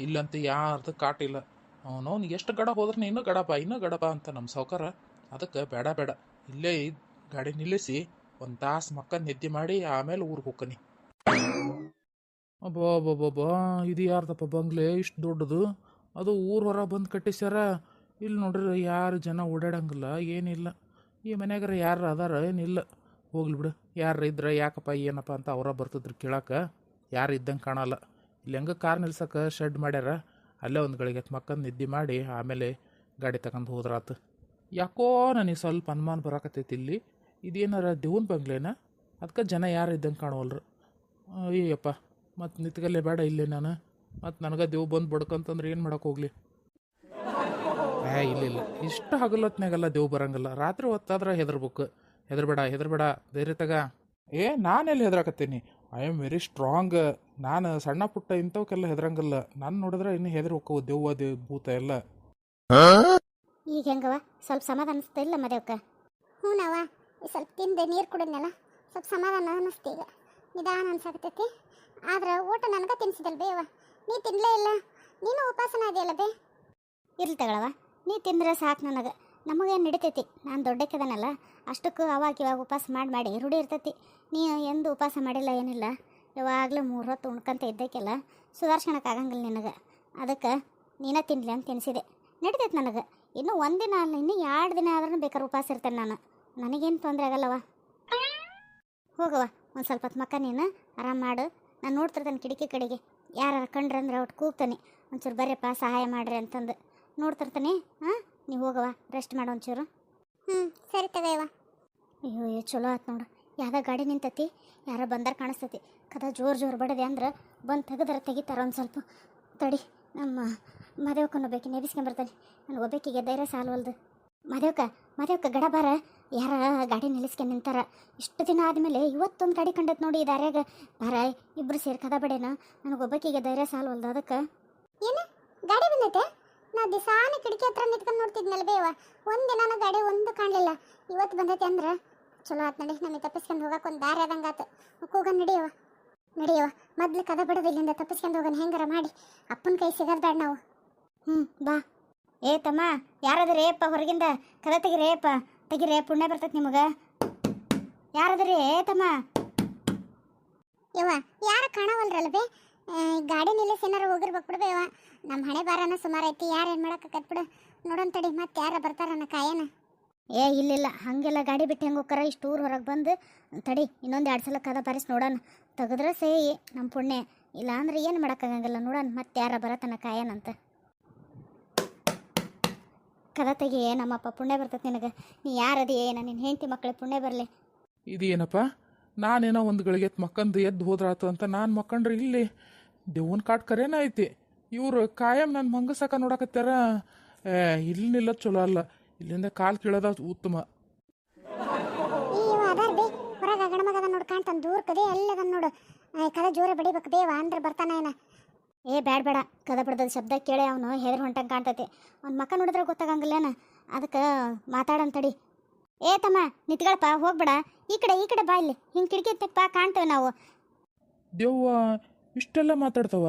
ಇಲ್ಲಂತ ಯಾರ್ದು ಕಾಟಿಲ್ಲ. ಅವನವ್ನು ಎಷ್ಟು ಗಡ ಹೋದ್ರೆ ಇನ್ನೂ ಗಡಪ ಇನ್ನೂ ಗಡಪ ಅಂತ ನಮ್ಮ ಸಾವ್ಕಾರ. ಅದಕ್ಕೆ ಬೇಡ ಬೇಡ. ಇಲ್ಲೇ ಗಾಡಿ ನಿಲ್ಲಿಸಿ, ಒಂದು ತಾಸು ಮಕ್ಕ ನಿದ್ದೆ ಮಾಡಿ, ಆಮೇಲೆ ಊರಿಗೆ ಹೋಗ್ಕನಿ. ಅಬ್ಬಾ ಅಬ್ಬಬ್ಬಾ ಇದು ಯಾರ್ದಪ್ಪ ಬಂಗ್ಲೆ? ಇಷ್ಟು ದೊಡ್ಡದು. ಅದು ಊರ ಹೊರ ಬಂದು ಕಟ್ಟಿಸ್ಯಾರ. ಇಲ್ಲಿ ನೋಡ್ರಿ, ಯಾರು ಜನ ಓಡಾಡಂಗಿಲ್ಲ, ಏನಿಲ್ಲ. ಈ ಮನ್ಯಾಗಾರ ಯಾರು ಅದಾರ, ಏನಿಲ್ಲ. ಹೋಗ್ಲಿ ಬಿಡು. ಯಾರು ಇದ್ರೆ, ಯಾಕಪ್ಪ, ಏನಪ್ಪ ಅಂತ ಅವರ ಬರ್ತಿದ್ರು ಕೇಳಕ್ಕೆ ಯಾರು ಇದ್ದಂಗೆ ಕಾಣಲ್ಲ. ಇಲ್ಲಿ ಹೆಂಗೆ ಕಾರ್ ನಿಲ್ಸಕ್ಕೆ ಶೆಡ್ ಮಾಡ್ಯಾರ. ಅಲ್ಲೇ ಒಂದು ಗಳಿಗೆ ಮಕ್ಕಂದು ನಿದ್ದೆ ಮಾಡಿ ಆಮೇಲೆ ಗಾಡಿ ತಗೊಂಡು ಹೋದ್ರಾತು. ಯಾಕೋ ನನಗೆ ಸ್ವಲ್ಪ ಅನುಮಾನ ಬರಾಕತ್ತೈತಿ ಇಲ್ಲಿ. ಇದೇನಾರ ದೇವನ ಬಂಗ್ಲೇನ? ಅದಕ್ಕೆ ಜನ ಯಾರು ಇದ್ದಂಗೆ ಕಾಣುವಲ್ರು? ಅಯ್ಯಪ್ಪ ಮತ್ತು ನಿತ್ಕಲ್ಲೇ ಬೇಡ ಇಲ್ಲೇ ನಾನು. ಮತ್ತು ನನಗೆ ದೇವ್ ಬಂದು ಬಡ್ಕಂತಂದ್ರೆ ಏನು ಮಾಡೋಕೆ ಹೋಗಲಿ? ಏ, ಇಲ್ಲ ಇಲ್ಲ. ಇಷ್ಟು ಹಗಲೊತ್ನಾಗೆಲ್ಲ ದೇವ್ ಬರಂಗಿಲ್ಲ. ರಾತ್ರಿ ಹೊತ್ತಾದ್ರೆ ಹೆದರ್ಬೇಕು. ಹೆದರ್ಬೇಡ ಹೆದರ್ಬೇಡ. ಧೈರ್ಯ ತಗ. ಏ, ನಾನೆಲ್ಲಿ ಹೆದರಾಕತ್ತೀನಿ? ಐ ಆಮ್ ವೆರಿ ಸ್ಟ್ರಾಂಗ್ ನಾನು ಸಣ್ಣ ಪುಟ್ಟ ಇಂಥವಕ್ಕೆಲ್ಲ ಹೆದರಂಗಲ್ಲ. ನಾನು ನೋಡಿದ್ರೆ ಇನ್ನು ಹೆದರ್ ಹೋಕ್ಕವು ದೆವ್ವ, ದೇವ್, ಭೂತ ಎಲ್ಲ. ಈಗ ಹೆಂಗವ ಸ್ವಲ್ಪ ಸಮಾಧಾನ ಅನಿಸ್ತಾ ಇಲ್ಲ ಮದೇವಕ್ಕ ಹ್ಞೂ ನಾವ ಸ್ವಲ್ಪ ತಿಂದೆ ನೀರು ಕುಡಿದ್ನಲ್ಲ, ಸ್ವಲ್ಪ ಸಮಾಧಾನ ಅನ್ನಿಸ್ತು ಈಗ. ನಿಧಾನ ಅನ್ಸಾಗತೈತಿ ಆದ್ರೆ ಊಟ ನನಗೆ ತಿನ್ಸಿದಲ್ ಬೇವ ನೀ ತಿನ್ಲೇ ಇಲ್ಲ. ನೀನು ಉಪಾಸನ ಅದೆಯಲ್ಲ ಬೇ? ಇರ್ಲಿ ತಗೊಳವ ನೀ ತಿಂದ್ರೆ ಸಾಕು ನನಗೆ. ನಮಗೇನು ನಡಿತೈತಿ? ನಾನು ದೊಡ್ಡಕ್ಕಿದಾನಲ್ಲ, ಅಷ್ಟಕ್ಕೂ ಅವಾಗ ಇವಾಗ ಉಪವಾಸ ಮಾಡಿ ಮಾಡಿ ರೂಢಿ ಇರ್ತೈತಿ. ನೀ ಎಂದು ಉಪವಾಸ ಮಾಡಿಲ್ಲ, ಏನಿಲ್ಲ. ಯಾವಾಗಲೂ ಮೂರು ಹೊತ್ತು ಉಣ್ಕೊಂತ ಇದ್ದಕ್ಕೆಲ್ಲ ಆಗಂಗಿಲ್ಲ ನಿನಗೆ. ಅದಕ್ಕೆ ನೀನೇ ತಿನ್ಲಿ ಅಂತ ತಿನ್ಸಿದೆ ನಡಿತೈತೆ ನನಗೆ. ಇನ್ನೂ ಒಂದಿನ ಅಲ್ಲ, ಇನ್ನೂ ಎರಡು ದಿನ ಆದ್ರೂ ಬೇಕಾದ್ರೆ ಉಪವಾಸ ಇರ್ತೇನೆ ನಾನು. ನನಗೇನು ತೊಂದರೆ ಆಗಲ್ಲವ ಹೋಗವ ಒಂದು ಸ್ವಲ್ಪ ಹೊತ್ತು ಮಕ್ಕ ನೀನು ಆರಾಮ್ ಮಾಡು. ನಾನು ನೋಡ್ತಿರ್ತೇನೆ ಕಿಟಕಿ ಕಡೆಗೆ. ಯಾರು ಕಂಡ್ರೆ ಅಂದ್ರೆ ಒಟ್ಟು ಕೂಗ್ತಾನೆ. ಒಂಚೂರು ಬರ್ರಪ್ಪ, ಸಹಾಯ ಮಾಡ್ರಿ ಅಂತಂದು. ನೋಡ್ತಿರ್ತಾನೆ ಹಾಂ ನೀವು ಹೋಗವ ರೆಸ್ಟ್ ಮಾಡು ಒಂಚೂರು. ಹ್ಞೂ ಸರಿ ತಗೋಯವ ಅಯ್ಯೋ ಅಯ್ಯೋ ಚಲೋ ಆಯ್ತು ನೋಡು. ಯಾವ್ದೋ ಗಾಡಿ ನಿಂತತಿ ಯಾರೋ ಬಂದಾರ ಕಾಣಿಸ್ತತಿ. ಕದ ಜೋರು ಜೋರು ಬಡದೆ ಅಂದ್ರೆ ಬಂದು ತೆಗೆದಾರ ತೆಗಿತಾರ ಒಂದು ಸ್ವಲ್ಪ. ತಡಿ ನಮ್ಮ ಮದೇವಕ್ಕನ್ನು ಬೇಕಿ ನೆಬಿಸ್ಕೊಂಬರ್ತಾನೆ ನಾನು ಒಬ್ಬಾಕಿಗೆ ಧೈರ್ಯ ಸಾಲ್ವಲ್ದು. ಮದೇವಕ್ಕ ಮದೇವಕ್ಕ ಗಡ ಬಾರ. ಯಾರ ಗಾಡಿ ನಿಲ್ಲಿಸ್ಕೊಂಡು ನಿಂತಾರ. ಇಷ್ಟು ದಿನ ಆದಮೇಲೆ ಇವತ್ತೊಂದು ಗಾಡಿ ಕಂಡತ್ ನೋಡಿ ದಾರ್ಯಾಗ. ಬಾರ ಇಬ್ರು ಸೇರಿ ಕದ ಬಡೇನ. ನನಗೆ ಒಬ್ಬಾಕಿಗೆ ಧೈರ್ಯ ಸಾಲ್ವಲ್ದು ಅದಕ್ಕೆ. ಏನು? ಗಾಡಿ ಬಂದೈತೆ? ನಾ ದಿಸಾನ ಕಿಟಕಿ ಹತ್ರ ನಿಂತ್ಕೊಂಡು ನೋಡ್ತಿದ್ನಲ್ಲ ಬೇವ. ಒಂದಿನ ಗಾಡಿ ಒಂದು ಕಾಣಲಿಲ್ಲ. ಇವತ್ತು ಬಂದೈತೆ ಅಂದ್ರೆ ಚಲೋ ಆತ್ ನಡಿ, ನಮಗೆ ತಪ್ಪಿಸ್ಕೊಂಡು ಹೋಗಕ್ಕೆ ಒಂದು ದಾರಿ ಆದಂಗೆ ಆತು. ಕೂಗ ನಡಿಯವ ನಡಿಯವ ಮೊದ್ಲು ಕದ ಬಿಡೋದು ಇಲ್ಲಿಂದ ತಪ್ಪಿಸ್ಕೊಂಡು ಹೋಗೋಣ ಹೆಂಗಾರ ಮಾಡಿ. ಅಪ್ಪನ ಕೈ ಸಿಗೋದು ಬೇಡ ನಾವು. ಹ್ಞೂ ಬಾ. ಏ ತಮ್ಮ, ಯಾರಾದ್ರೂ? ಏಪ್ಪ ಹೊರಗಿಂದ. ಕದ ತೆಗಿರಿ ಏಪ್ಪ ತೆಗಿರಿ ಪುಣ್ಯ ಬರ್ತೈತೆ ನಿಮಗೆ. ಯಾರಾದ್ರೂ? ಏ ತಮ್ಮ. ಯವ್ವ, ಯಾರು ಬೇ? ಗಾಡಿ ನಿಲ್ಲಿಸಿ ಏನಾರು ಹೋಗಿರ್ಬೇಕು ಬಿಡು ಬೇವ. ನಮ್ಮ ಹಣೆ ಬಾರನ ಸುಮಾರು ಐತಿ ಯಾರು ಏನು ಮಾಡಕ್ಕೆ ಬಿಡು. ನೋಡೋಣ ತಡಿ ಮತ್ತೆ ಯಾರ ಬರ್ತಾರನ್ನ ಕಾಯನ. ಏ ಇಲ್ಲಿಲ್ಲ ಹಾಗೆಲ್ಲ ಗಾಡಿ ಬಿಟ್ಟು ಹೆಂಗೆ ಹೋಗ್ಕರ ಇಷ್ಟು ಊರು ಹೊರಗೆ ಬಂದು. ತಡಿ ಇನ್ನೊಂದು ಎರಡು ಸಲ ಕದ ಬಾರಿಸಿ ನೋಡೋಣ. ತೆಗೆದ್ರೆ ಸೇಯಿ ನಮ್ಮ ಪುಣ್ಯ. ಇಲ್ಲ ಅಂದ್ರೆ ಏನು ಮಾಡೋಕ್ಕಾಗಂಗಿಲ್ಲ ನೋಡೋಣ ಮತ್ತೆ ಯಾರ ಬರತನ ಕಾಯನಂತ. ಕದ ತೆಗಿ ನಮ್ಮಪ್ಪ ಪುಣ್ಯ ಬರ್ತೈತೆ ನಿನಗೆ. ನೀ ಯಾರದಿ ಏನ ನಿನ್ನ ಹೆಂಡತಿ ಮಕ್ಕಳು ಪುಣ್ಯ ಬರಲಿ. ಇದೇನಪ್ಪ? ನಾನೇನೋ ಒಂದು ಗಳಿಗೆ ಮಕ್ಕಂದು ಎದ್ದು ಹೋದ್ರಾತು ಅಂತ ನಾನು ಮಕ್ಕಂಡ್ರೆ ಇಲ್ಲಿ. ದೇವನ್ ಕಾಟ್ ಕರೇನ ಐತಿ? ಇವ್ರು ಕಾಯಂ ನನ್ನ ಮಂಗಸಕ ನೋಡಕತ್ತಾರ. ಏ ಇಲ್ಲಿ ನಿಲ್ಲ ಚಲೋ ಅಲ್ಲ. ಇಲ್ಲಿಂದ ಕಾಲು ಕೀಳೋದ ಉತ್ತಮ. ಹೊರಗೆ ನೋಡು ಕಾಣ್ತಾನ ದೂರ ಕದೇ ಎಲ್ಲದ ನೋಡು. ಕದ ಜೋರ ಬಡಿಬೇಕು ದೇವ ಅಂದ್ರೆ ಬರ್ತಾನ ಏನ. ಏ ಬ್ಯಾಡ ಬೇಡ. ಕದ ಶಬ್ದ ಕೇಳಿ ಅವನು. ಹೆದರ್ ಹೊಂಟಂಗೆ ಕಾಣ್ತೈತಿ. ಅವ್ನ ಮಕ್ಕ ನೋಡಿದ್ರೆ ಗೊತ್ತಾಗಂಗಿಲ್ಲೇನ ಅದಕ್ಕೆ ಮಾತಾಡಂತಡಿ ಏ ತಮ್ಮ ನಿತ್ಗಳಪ್ಪ ಹೋಗ್ಬೇಡ. ಈ ಕಡೆ ಈ ಕಡೆ ಬಾ ಇಲ್ಲಿ. ಹಿಂಗೆ ಕಿಟಕಿ ಕಾಣ್ತೇವೆ ನಾವು. ದೇವ್ವ ಇಷ್ಟೆಲ್ಲ ಮಾತಾಡ್ತಾವ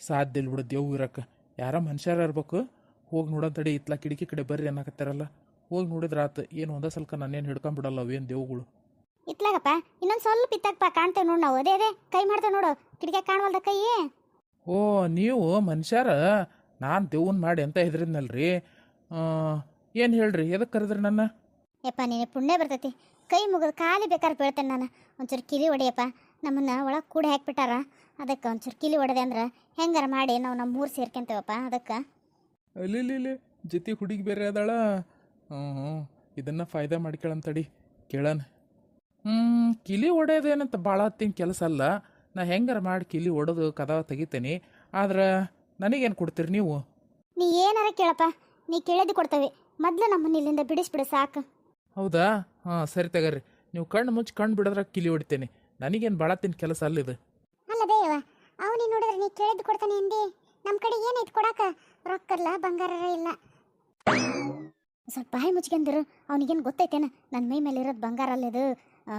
ಸಾಧ್ಯ ಇಲ್ಲ ಬಿಡು ದೇವ್ ಇರಕ್ಕೆ ಯಾರ ಮನುಷ್ಯರ ಇರ್ಬೇಕು? ಹೋಗಿ ನೋಡೋನ್ ತಡಿ ಇತ್ಲ ಕಿಟಕಿ ಕಡೆ ಬರ್ರಿ ಅನ್ನಕತ್ತಾರಲ್ಲ. ಹೋಗಿ ನೋಡಿದ್ರೆ ಆತು ಏನು ಒಂದ ಸಲ್ಕ ನಾನೇನು ಹಿಡ್ಕೊಂಬಿಡಲ್ಲ ಅವೇನು ದೇವ್ಗಳು ಇತ್ಲಾಗಪ್ಪ ಇನ್ನೊಂದು ಸ್ವಲ್ಪ ಇತ್ತಾಗಪ್ಪ ಕಾಣ್ತೇವೆ ನೋಡು ನಾವು. ಅದೇ ಅದೇ ಕೈ ಮಾಡ್ತೇವೆ ನೋಡು. ಕಿಟಕಿ ಕಾಣವಲ್ದ ಕೈ? ಓ ನೀವು ಮನುಷ್ಯರ? ನಾನು ದೇವ್ನ ಮಾಡಿ ಅಂತ ಹೆದ್ರಿದ್ನಲ್ರಿ. ಏನು ಹೇಳ್ರಿ? ಎದಕ್ಕೆ ಕರೆದ್ರಿ ನನ್ನ? ಯಪ್ಪ ನೀನು ಪುಣ್ಯ ಬರ್ತೈತಿ. ಕೈ ಮುಗಿದು ಖಾಲಿ ಬೇಕಾದ್ರೆ ಬೀಳ್ತೇನೆ ನಾನು. ಒಂಚೂರು ಕಿಲಿ ಹೊಡಿಯಪ್ಪ. ನಮ್ಮನ್ನ ಒಳಗೆ ಕೂಡ ಹಾಕ್ಬಿಟ್ಟಾರ. ಅದಕ್ಕೆ ಒಂಚೂರು ಕಿಲಿ ಹೊಡೆದೆ ಅಂದ್ರೆ ಹೆಂಗಾರ ಮಾಡಿ ನಾವು ನಮ್ಮ ಮೂರು ಸೇರ್ಕೊಂತೇವಪ್ಪ ಅದಕ್ಕೆ? ಅಲ್ಲಿ ಜೊತೆ ಹುಡುಗಿ ಬೇರೆ ಅದಾಳ. ಹ್ಞೂ ಹ್ಞೂ ಇದನ್ನು ಫಾಯ್ದಾ ಮಾಡ್ಕೊಳ್ಳಂತಡಿ ಕೇಳಣ ಹ್ಞೂ ಕಿಲಿ ಹೊಡೆಯೋದೇನಂತ ಭಾಳ ಹತ್ತಿನ ಕೆಲಸ ಅಲ್ಲ. ನಾ ಹೆಂಗಾರ ಮಾಡಿ ಕಿಲಿ ಹೊಡೆದು ಕದ ತೆಗಿತೇನೆ. ಆದ್ರೆ ನನಗೇನು ಕೊಡ್ತೀರಿ ನೀವು? ನೀ ಏನಾರ ಕೇಳಪ್ಪ. ನೀ ಕೇಳೋದು ಕೊಡ್ತೇವೆ. ಮೊದಲು ನಮ್ಮನ್ನ ಇಲ್ಲಿಂದ ಬಿಡಿಸ್ಬಿಡು ಸಾಕು. ಹೌದಾ? ಹಾಂ ಸರಿ ತಗರ್ರಿ ನೀವು ಕಣ್ಣು ಮುಚ್ಚಿ ಕಣ್ಣು ಬಿಡೋದ್ರಾಗ ಕಿಲಿ ಹೊಡಿತೇನೆ. ನನಗೇನು ಭಾಳ ತಿನ್ ಕೆಲಸ ಅಲ್ಲಿದು ಅಲ್ಲ ಬೇವ ಅವನಿ ನೋಡಿದ್ರೆ ನೀ ಕೇಳಿದ್ದು ಕೊಡ್ತಾನೆ ಅಂದಿ ನಮ್ಮ ಕಡೆ ಏನೈತೆ ಕೊಡಾಕ? ರೊಕ್ಕಲ್ಲ ಬಂಗಾರ ಇಲ್ಲ. ಸ್ವಲ್ಪ ಬಾಯಿ ಮುಚ್ಕೊಂಡಿರು ಅವನಿಗೇನು ಗೊತ್ತೈತೇನ? ನನ್ನ ಮೈ ಮೇಲೆ ಇರೋದು ಬಂಗಾರ ಅಲ್ಲದು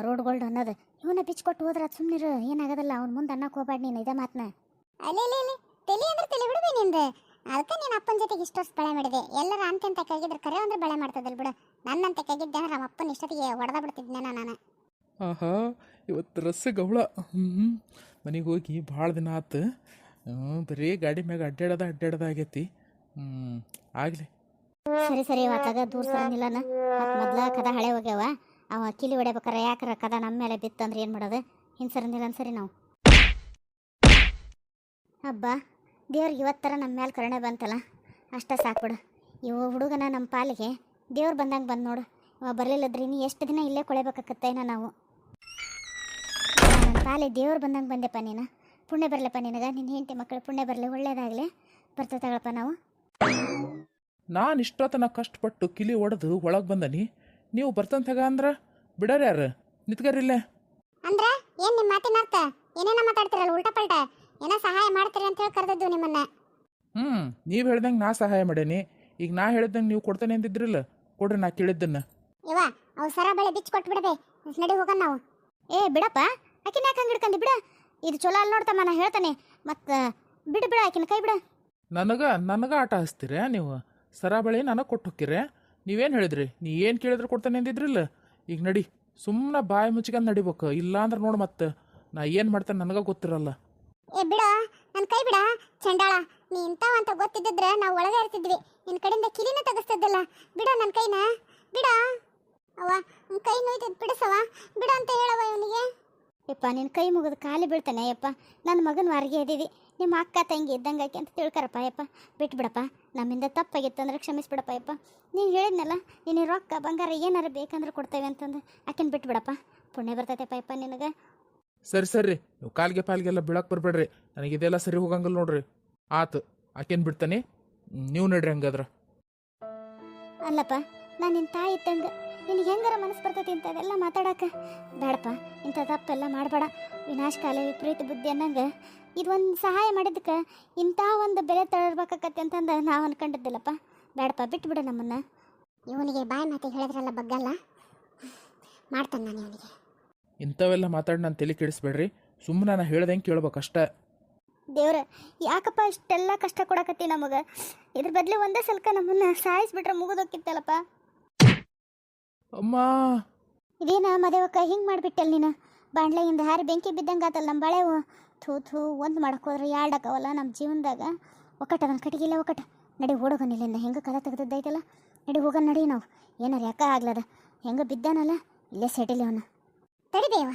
ರೋಡ್ ಗೋಲ್ಡ್ ಅನ್ನೋದು. ಇವನ ಬಿಚ್ಕೊಟ್ಟು ಹೋದ್ರ ಸುಮ್ಮನಿರು ಏನಾಗೋದಲ್ಲ ಅವ್ನ ಮುಂದೆ ಅನ್ನಕ್ಕೆ ಹೋಗ್ಬೇಡ ನೀನು ಇದೇ ಮಾತನ್ನ ಅಲ್ಲೇ ತಲೆ ಅಂದ್ರೆ ತಲೆ ಬಿಡುವೆ ನಿಂದು. ಅದಕ್ಕೆ ನೀನು ಅಪ್ಪನ ಜೊತೆಗೆ ಇಷ್ಟು ವರ್ಷ ಬಳೆ ಮಾಡಿದೆ. ಎಲ್ಲರ ಅಂತ ಕೈಗಿದ್ರೆ ಕರೆ ಅಂದ್ರೆ ಬಳೆ ಮಾಡ್ತದಲ್ ಬಿಡು. ನನ್ನಂತ ಕೈಗಿದ್ದೆ ಅಂದ್ರೆ ನಮ್ಮ ಅಪ್ಪನ ಇಷ್ಟೊತ್ತಿಗೆ ಹೊಡೆದ ಬಿಡ್ತಿದ್ನೇನ ನಾನು. ಆಹಾ ಇವತ್ತು ರಸ್ಸೆ ಗೌಳ ಹ್ಞೂ ಮನೆಗೆ ಹೋಗಿ ಭಾಳ ದಿನ ಆತು. ಬರೀ ಗಾಡಿ ಮ್ಯಾಗ ಅಡ್ಡಾಡದ ಅಡ್ಡಾಡದ ಆಗೈತಿ. ಹ್ಞೂ ಆಗಲಿ. ಸರಿ ಸರಿ ಇವತ್ತಾಗ ದೂರ ಸರಂಗಿಲ್ಲನ ಮತ್ತು ಮೊದ್ಲ ಕದ ಹಳೆ ಹೋಗ್ಯಾವ. ಅವ ಕಿಲಿ ಹೊಡಿಬೇಕಾರೆ ಯಾಕಾರ ಕದ ನಮ್ಮ ಮೇಲೆ ಬಿತ್ತಂದ್ರೆ ಏನು ಮಾಡೋದು? ಹಿಂಗೆ ಸರಂಗಿಲ್ಲ ಸರಿ ನಾವು. ಹಬ್ಬ ದೇವ್ರಿಗೆ ಇವತ್ತರ ನಮ್ಮ ಮೇಲೆ ಕರುಣೆ ಬಂತಲ್ಲ. ಅಷ್ಟ ಸಾಕ್ಬಿಡು ಇವ ಹುಡುಗನ ನಮ್ಮ ಪಾಲಿಗೆ ದೇವ್ರು ಬಂದಂಗೆ ಬಂದು ನೋಡು. ಇವ ಬರಲಿಲ್ಲದ್ರಿ ನೀ ಎಷ್ಟು ದಿನ ಇಲ್ಲೇ ಕೊಳೆಬೇಕಾಗತ್ತೇನ ನಾವು. ನನ್ನ ಪಾಲಿಗೆ ದೇವ್ರು ಬಂದಂಗೆ ಬಂದೆಪ್ಪ ನೀನು. ಪುಣ್ಯ ಬರಲಪ್ಪ ನಿನಗ? ನಿನ್ನ ಹೆಂಡತಿ ಮಕ್ಕಳು ಪುಣ್ಯ ಬರಲಿ ಒಳ್ಳೇದಾಗಲಿ. ಬರ್ತ ತಗೊಳಪ್ಪ ನಾವು. ನಾನು ಇಷ್ಟೊತ್ತನ ಕಷ್ಟಪಟ್ಟು ಕಿಲಿ ಒಡೆದು ಒಳಗೆ ಬಂದನಿ. ನೀವು ಬರ್ತಂತಾಗ ಅಂದ್ರೆ? ಬಿಡೋರು ಯಾರು? ನಿತ್ಕರಿಲ್ಲೇ ಅಂದ್ರ ಏನ್ ನಿಮ್ಮ ಮಾತಿನ ಅರ್ಥ? ಏನೇನ ಮಾತಾಡ್ತಿರಲ್ಲ ಉಲ್ಟಾ ಪಲ್ಟಾ? ಏನೋ ಸಹಾಯ ಮಾಡ್ತೀರಿ ಅಂತ ಹೇಳಿ ಕರೆದದ್ದು ನಿಮ್ಮನ್ನ. ಹ್ಞೂ ನೀವು ಹೇಳ್ದಂಗೆ ನಾ ಸಹಾಯ ಮಾಡೇನಿ. ಈಗ ನಾ ಹೇಳ್ದಂಗೆ ನೀವು ಕೊಡ್ತೇನೆ ಅಂದಿದ್ರಲ್ಲ ಕೊಡ್ರಿ ನಾ ಕೇಳಿದ್ದನ್ನ. ಇವ ಅವ್ ಸರ ಬಳೆ ಬಿಚ್ಚಿ ಕೊಟ್ಟು ಬಿಡಬೇ ನಡಿ ಹೋಗೋಣ ನಾವು. ಏ ಬಿಡಪ್ಪ. ಅಕ್ಕಿನ ಯಾಕೆ ಹಂಗೆ ಹಿಡ್ಕಂದಿ ಬಿಡ. ಇದು ಚಲೋ ಅಲ್ಲಿ ನೋಡ್ತಮ್ಮ ನಾ ಹೇಳ್ತಾನೆ. ಮತ್ತ ಬಿಡು ಬಿಡ ಆಕಿನ ಕೈ ಬಿಡ. ನನಗೆ ನನಗೆ ಆಟ ಹಚ್ತೀರ? ನೀವು ಸರ ಬಳಿ ನನಗೆ ಕೊಟ್ಟು ಹೋಕ್ಕಿರ? ನೀವೇನು ಹೇಳಿದ್ರಿ? ನೀ ಏನು ಕೇಳಿದ್ರೆ ಕೊಡ್ತಾನೆ ಅಂದಿದ್ರಿಲ್ಲ? ಈಗ ನಡಿ ಸುಮ್ಮನೆ ಬಾಯಿ ಮುಚ್ಚಿಕೊಂಡು ನಡಿಬೇಕು. ಇಲ್ಲಾಂದ್ರೆ ನೋಡು ಮತ್ತೆ ನಾ ಏನು ಮಾಡ್ತೇನೆ ನನಗೆ ಗೊತ್ತಿರಲ್ಲ. ಏ ಬಿಡ ನನ್ನ ಕೈ ಬಿಡ. ಚಂಡಾಳ ನೀ ಇಂಥವ ಅಂತ ಗೊತ್ತಿದ್ದಿದ್ರೆ ನಾವು ಒಳಗೆ ಇರ್ತಿದ್ವಿ. ನಿನ್ನ ಕಡೆಯಿಂದ ಕಿಲಿನ ತೆಗಿಸ್ತಿದ್ದಿಲ್ಲ. ಬಿಡ ನನ್ನ ಕೈನ. ಬಿಡ. ಅವ್ವ ನಿನ್ ಕೈ ನೋಯ್ತದ ಬಿಡಿಸವ ಬಿಡ ಅಂತ ಹೇಳವ ಇವನಿಗೆ. ಯಪ್ಪ ನಿನ್ನ ಕೈ ಮುಗಿದು ಖಾಲಿ ಬೀಳ್ತಾನೆ ಯಪ್ಪ. ನನ್ನ ಮಗನ ವಾರಿಗೆ ಎದ್ದಿದ್ದಿ ನಿಮ್ಮ ಅಕ್ಕ ತಂಗಿ ಇದ್ದಂಗೆ ಆಕೆ ಅಂತ ತಿಳ್ಕರಪ್ಪ ಯಪ್ಪ. ಬಿಟ್ಬಿಡಪ್ಪ. ನಮ್ಮಿಂದ ತಪ್ಪಾಗಿತ್ತು ಅಂದ್ರೆ ಕ್ಷಮಿಸ್ಬಿಡಪ್ಪ ಯಪ್ಪ. ನೀನು ಹೇಳಿದ್ನಲ್ಲ ನೀನು ರೊಕ್ಕ ಬಂಗಾರ ಏನಾರು ಬೇಕಂದ್ರೆ ಕೊಡ್ತೇವೆ ಅಂತಂದು. ಆಕೆನ ಬಿಟ್ಬಿಡಪ್ಪ. ಪುಣ್ಯ ಬರ್ತೈತೆಪ್ಪ ಯಪ್ಪ ನಿನಗೆ. ಸರಿ ಸರಿ. ನೀವು ಕಾಲ್ಗೆ ಪಾಲ್ಗೆಲ್ಲ ಬೀಳಕ್ಕೆ ಬರಬೇಡ್ರಿ. ನನಗೆ ಇದೆಲ್ಲ ಸರಿ ಹೋಗಂಗಿಲ್ಲ ನೋಡ್ರಿ. ಆತು ಆಕೆನ ಬಿಡ್ತಾನೆ. ನೀವು ನಡ್ರಿ ಹಂಗಾದ್ರ. ಅಲ್ಲಪ್ಪ ನಾನು ನಿನ್ನ ತಾಯಿ ಇದ್ದಂಗೆ ನಿನಗೆ ಹೆಂಗಾರ ಮನಸ್ಸು ಬರ್ತೈತಿ ಇಂಥವೆಲ್ಲ ಮಾತಾಡಕ್ಕೆ? ಬೇಡಪ್ಪ ಇಂಥ ತಪ್ಪೆಲ್ಲ ಮಾಡಬೇಡ. ವಿನಾಶಕಾಲ ವಿಪರೀತ ಬುದ್ಧಿ ಅನ್ನಂಗೆ. ಇದೊಂದು ಸಹಾಯ ಮಾಡಿದ್ದಕ್ಕೆ ಇಂಥ ಒಂದು ಬೆಲೆ ತಳಿರ್ಬೇಕಾಕತ್ತೆ ಅಂತಂದು ನಾವು ಅನ್ಕೊಂಡಿದ್ದಿಲ್ಲಪ್ಪ. ಬೇಡಪ್ಪ ಬಿಟ್ಬಿಡು ನಮ್ಮನ್ನು. ಇವನಿಗೆ ಬಾಯಿ ಮಾತಿಗೆ ಹೇಳಿದ್ರಲ್ಲ ಬಗ್ಗಲ್ಲ? ಮಾಡ್ತಾನೆ ನಾನು ಇವನಿಗೆ. ಇಂಥವೆಲ್ಲ ಮಾತಾಡಿ ನಾನು ತಲೆ ಕೆಡಿಸ್ಬೇಡ್ರಿ. ಸುಮ್ಮನೆ ನಾನು ಹೇಳ್ದಂಗೆ ಕೇಳ್ಬೇಕಷ್ಟೇ ದೇವ್ರ ಯಾಕಪ್ಪ ಇಷ್ಟೆಲ್ಲ ಕಷ್ಟ ಕೊಡಕತ್ತಿ ನಮಗೆ? ಇದ್ರ ಬದಲು ಒಂದೇ ಸಲಕ ನಮ್ಮನ್ನು ಸಾಯಿಸ್ಬಿಟ್ರೆ ಮುಗಿದೋಕಿತ್ತಲ್ಲಪ್ಪ ಅಮ್ಮ. ಇದೇನ ಮದೇವಕ್ಕ, ಹಿಂಗೆ ಮಾಡಿಬಿಟ್ಟಲ್ ನೀನು? ಬಾಂಡ್ಲೆಯಿಂದ ಹಾರಿ ಬೆಂಕಿ ಬಿದ್ದಂಗೆ ಆತಲ್ಲ ನಮ್ಮ ಥೂ ಥೂ, ಒಂದು ಮಾಡಕ್ಕೆ ಹೋದ್ರೆ ಎರಡು ಆಕವಲ್ಲ ನಮ್ಮ ಜೀವನದಾಗ? ಒಕ್ಕಟ ನನ್ನ ಕಟ್ಟಿಗಿಲ್ಲ ಒಕ್ಕಟ. ನಡಿ ಓಡೋಗನ್ ಇಲ್ಲಿಂದ ಹೆಂಗೆ ಕದ ತೆಗೆದದ್ದೈತಲ್ಲ ನಡಿ ಹೋಗೋಣ ನಡಿ ನಾವು. ಏನಾರ ಯಾಕ ಆಗ್ಲದ? ಹೆಂಗೆ ಬಿದ್ದಾನಲ್ಲ? ಇಲ್ಲೇ ಸೆಟಿಲಿ ಅವನು ತಡಿದೇವ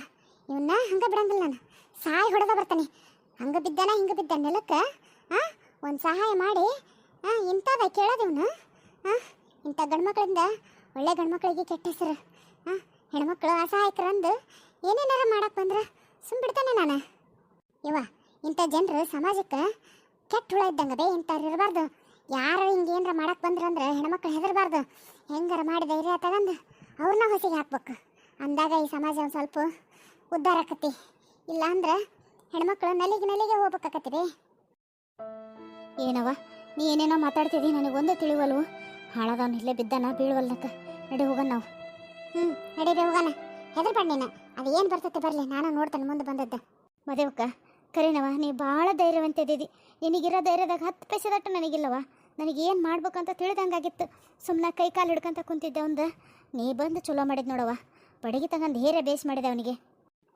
ಇವನ್ನ ಹಂಗೆ ಬಿಡಂಗಿಲ್ಲ ನಾನು. ಸಾಯಿ ಹೊಡೆದ ಬರ್ತಾನೆ. ಹಂಗೆ ಬಿದ್ದಾನ, ಹಿಂಗೆ ಬಿದ್ದ ನೆಲಕ್ಕೆ? ಹಾಂ ಒಂದು ಸಹಾಯ ಮಾಡಿ. ಹಾಂ ಇಂಥದ ಕೇಳೋದಿವ್ನ ಹಾಂ ಇಂಥ ಗಂಡ್ಮಕ್ಳಿಂದ ಒಳ್ಳೆ ಗಂಡ್ಮಕ್ಳಿಗೆ ಕೆಟ್ಟ ಹೆಸರು. ಹಾಂ, ಹೆಣ್ಮಕ್ಳು ಅಸಹಾಯಕರಂದು ಏನೇನಾರ ಮಾಡಕ್ಕೆ ಬಂದ್ರೆ ಸುಮ್ ಬಿಡ್ತಾನೆ ನಾನು. ಇವ ಇಂಥ ಜನರು ಸಮಾಜಕ್ಕೆ ಕೆಟ್ಟ ಹುಳ ಇದ್ದಂಗೆ ಬೇ, ಇಂಥವ್ರು ಇರಬಾರ್ದು. ಯಾರು ಹಿಂಗೆ ಏನಾರ ಮಾಡಕ್ಕೆ ಬಂದ್ರಂದ್ರೆ ಹೆಣ್ಮಕ್ಳು ಹೆದರಬಾರ್ದು. ಹೆಂಗಾರ ಮಾಡಿ ಧೈರ್ಯ ತಗೊಂಡು ಅವ್ರನ್ನ ಹೊಸಿಗೆ ಹಾಕ್ಬೇಕು. ಅಂದಾಗ ಈ ಸಮಾಜ ಒಂದು ಸ್ವಲ್ಪ ಉದ್ಧಾರ ಆಕತಿ. ಇಲ್ಲ ಅಂದ್ರೆ ಹೆಣ್ಮಕ್ಳು ನಲಿಗೆ ನಲಿಗೆ ಹೋಗ್ಬೇಕಾಕತಿ ಏನವ್ವ ಏನವ ನೀ ಏನೇನೋ ಮಾತಾಡ್ತಿದ್ದಿ ನನಗೊಂದು ತಿಳಿವಲ್ವು. ಹಾಳದವನು ಇಲ್ಲೇ ಬಿದ್ದನ ಬೀಳುವಲ್ಲಕ್ಕ ನಡಿ ಹೋಗೋಣ ನಾವು. ಹ್ಞೂ ನಡೀರಿ ಹೋಗೋಣ ಹೆದರ್ಬೇಡ ನೀನು. ಅದು ಏನು ಬರ್ತೈತೆ ಬರಲಿ, ನಾನು ನೋಡ್ತೇನೆ ಮುಂದೆ ಬಂದದ್ದು. ಮದೇವಕ್ಕ ಕರೀನವ ನೀ ಭಾಳ ಧೈರ್ಯವಂತ ಇದ್ದೀವಿ ನಿನಗಿರೋ ಧೈರ್ಯದಾಗ ಹತ್ತು ಪೈಸೆ ದಟ್ಟು ನನಗಿಲ್ಲವ ನನಗೆ ಏನು ಮಾಡ್ಬೇಕಂತ ತಿಳಿದಂಗಾಗಿತ್ತು. ಸುಮ್ಮನೆ ಕೈ ಕಾಲು ಹಿಡ್ಕೊಂತ ಕುಂತಿದ್ದೆ ಒಂದು. ನೀ ಬಂದು ಚಲೋ ಮಾಡಿದ್ ನೋಡವ ಬಡಗಿ ತಗೊಂಡು ಹೇರೆ ಬೇಸ್ ಮಾಡಿದೆ ಅವನಿಗೆ.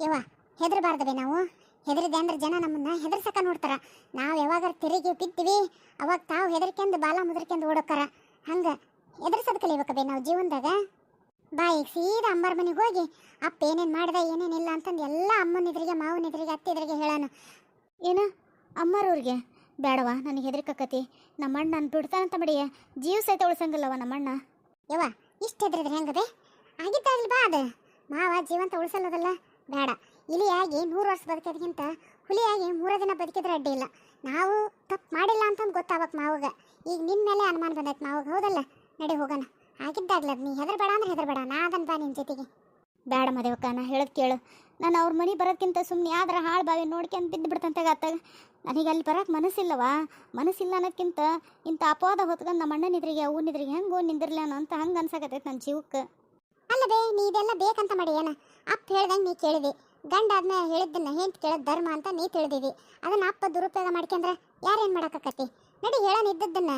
ಯವ್ವ ಹೆದರಬಾರ್ದವೇ ನಾವು. ಹೆದರಿದೆ ಅಂದ್ರೆ ಜನ ನಮ್ಮನ್ನ ಹೆದರ್ಸಕ ನೋಡ್ತಾರ. ನಾವು ಯಾವಾಗ ತಿರುಗಿ ಬಿದ್ದೀವಿ, ಅವಾಗ ತಾವು ಹೆದರ್ಕೆಂದು, ಬಾಲ ಮುದರ್ಕೆಂದು ಓಡೋಕಾರ ಹಂಗೆ ಎದುರಿಸೋದು ಕಲಿಬೇಕೇ ನಾವು ಜೀವನದಾಗ. ಬಾಯಿಗೆ ಸೀದಾ ಅಮ್ಮರ ಮನೆಗೆ ಹೋಗಿ, ಅಪ್ಪ ಏನೇನು ಮಾಡ್ದ ಏನೇನಿಲ್ಲ ಅಂತಂದು ಎಲ್ಲ ಅಮ್ಮನ ಎದುರಿಗೆ, ಮಾವನ ಎದುರಿಗೆ, ಅತ್ತೆ ಎದುರಿಗೆ ಹೇಳೋಣ ಏನು? ಅಮ್ಮರವ್ರಿಗೆ ಬೇಡವಾ ನನಗೆ ಹೆದರಿಕಕ್ಕತಿ ನಮ್ಮ ಅಣ್ಣ ನಾನು ಬಿಡ್ತಾನಂತ ಮಡಿಯ, ಜೀವ ಸಹಿತ ಉಳ್ಸಂಗಿಲ್ಲವ ನಮ್ಮ ಅಣ್ಣ ಯವ್ವ, ಇಷ್ಟು ಹೆದರಿದ್ರೆ ಹೆಂಗದೆ ಆಗಿದ್ದಾಗಲಿ ಬಾ ಅದು. ಮಾವ ಜೀವಂತ ಉಳಿಸಲ್ಲದಲ್ಲ? ಬೇಡ ಇಲಿಯಾಗಿ ನೂರು ವರ್ಷ ಬದುಕೋದಕ್ಕಿಂತ ಹುಲಿಯಾಗಿ ಮೂರು ದಿನ ಬದುಕಿದ್ರೆ ಅಡ್ಡಿ ಇಲ್ಲ. ನಾವು ತಪ್ಪು ಮಾಡಿಲ್ಲ ಅಂತಂದು ಗೊತ್ತಾಗಬೇಕು ಮಾವಾಗ. ಈಗ ನಿನ್ನ ಮೇಲೆ ಅನುಮಾನ ಬಂದೈತೆ ನಾವು ಹೌದಲ್ಲ? ನಡಿ ಹೋಗೋಣ. ಆಗಿದ್ದಾಗ್ಲದ ನೀ ಹೆದರ್ಬೇಡ ಅಂದ್ರೆ ಹೆದರ್ಬೇಡ. ನಾ ಅದನ್ ಬಾ ನಿನ್ನ ಜೊತೆಗೆ. ಬೇಡ ಮದೇವಕ್ಕ ನಾ ಹೇಳೋದು ಕೇಳು. ನಾನು ಅವ್ರ ಮನೆ ಬರೋದಕ್ಕಿಂತ ಸುಮ್ಮನೆ ಆದ್ರೆ ಹಾಳು ಬಾವಿ ನೋಡ್ಕೊಂಡು ಬಿದ್ದು ಬಿಡ್ತಂತಾಗ ಆತಾಗ ನನಗೆ ಅಲ್ಲಿ ಬರೋಕೆ ಮನಸ್ಸಿಲ್ಲವಾ ಮನಸ್ಸಿಲ್ಲ ಅನ್ನೋದಕ್ಕಿಂತ ಇಂಥ ಅಪವಾದ ಹೊತ್ಕೊಂಡು ನಮ್ಮ ಅಣ್ಣನ ಅವ್ನ ಎದುರಿಗೆ ಹೆಂಗೆ ನಿಂದಿರ್ಲೇನೋ ಅಂತ ಹಂಗೆ ಅನ್ಸಕತ್ತೈತೆ ನನ್ನ ಜೀವಕ್ಕೆ. ಅಲ್ಲದೆ ನೀ ಇದೆಲ್ಲ ಬೇಕಂತ ಮಾಡಿ ಏನ ಅಪ್ಪ ಹೇಳ್ದಂಗೆ ನೀ ಕೇಳಿದೆ. ಗಂಡ ಅದನ್ನ ಹೇಳಿದ್ದನ್ನ ಹೆಂಟ್ ಕೇಳೋದು ಧರ್ಮ ಅಂತ ನೀ ತಿಳಿದಿವಿ ಅದನ್ನ ಅಪ್ಪ ದುರುಪಯೋಗ ಮಾಡ್ಕೊಂಡ್ರೆ ಯಾರೇನು ಮಾಡೋಕ್ಕಾಕತಿ ನಡಿ ಹೇಳೋಣ ಇದ್ದದ್ದನ್ನ.